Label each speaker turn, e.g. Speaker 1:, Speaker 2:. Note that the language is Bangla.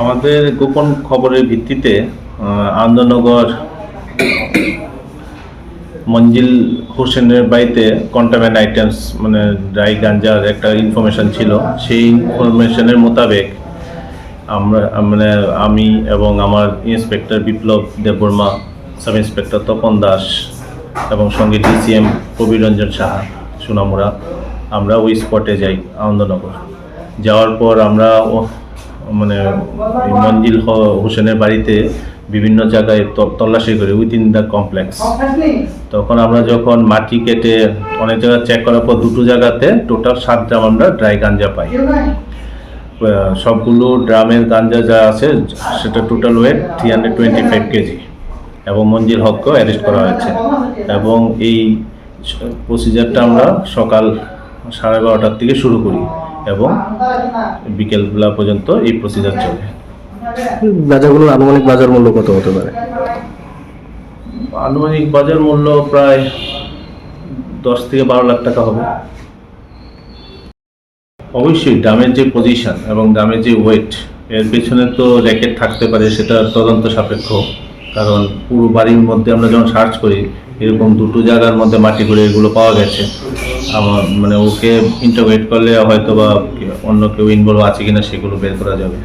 Speaker 1: আমাদের গোপন খবরের ভিত্তিতে আনন্দনগর মঞ্জিল হোসেনের বাড়িতে কন্টামেন্ট আইটেমস মানে ড্রাই গাঞ্জার একটা ইনফরমেশন ছিল। সেই ইনফরমেশনের মোতাবেক আমরা মানে আমি এবং আমার inspector Biplab Debbarma sub inspector Tapan Das এবং সঙ্গে ডিসিএম কবির রঞ্জন সাহা, সুনামুরা, আমরা ওই স্পটে যাই, আনন্দনগর। যাওয়ার পর আমরা মানে মঞ্জিল হোসেনের বাড়িতে বিভিন্ন জায়গায় তল্লাশি করি উইদিন দ্য কমপ্লেক্স তখন আমরা যখন মাটি কেটে অনেক জায়গায় চেক করার পর দুটো জায়গাতে টোটাল সাত গ্রাম আমরা ড্রাই গাঞ্জা পাই। সবগুলো ড্রামের গাঞ্জা যা আছে সেটা total weight three hundred twenty five KG এবং মঞ্জিল হককেও অ্যারেস্ট করা হয়েছে। এবং এই প্রসিজারটা আমরা সকাল সাড়ে বারোটার থেকে শুরু করি। এবং বিকেলবেলা পর্যন্ত এই প্রসিজার চলে।
Speaker 2: গাঁজাগুলোর আনুমানিক বাজার মূল্য কত হতে পারে?
Speaker 1: আনুমানিক বাজার মূল্য প্রায় দশ থেকে বারো লাখ টাকা হবে। অবশ্যই দামের যে পজিশন এবং দামের যে ওয়েট এর পেছনে তো র্যাকেট থাকতে পারে সেটা তদন্ত সাপেক্ষ। কারণ পুরো বাড়ির মধ্যে আমরা যখন সার্চ করি, এরকম দুটো জায়গার মধ্যে মাটি করে এগুলো পাওয়া গেছে। আমার মানে ওকে ইন্টারভেট করলে হয়তো বা অন্য কেউ ইনভলভ আছে কিনা সেগুলো বের করা যাবে।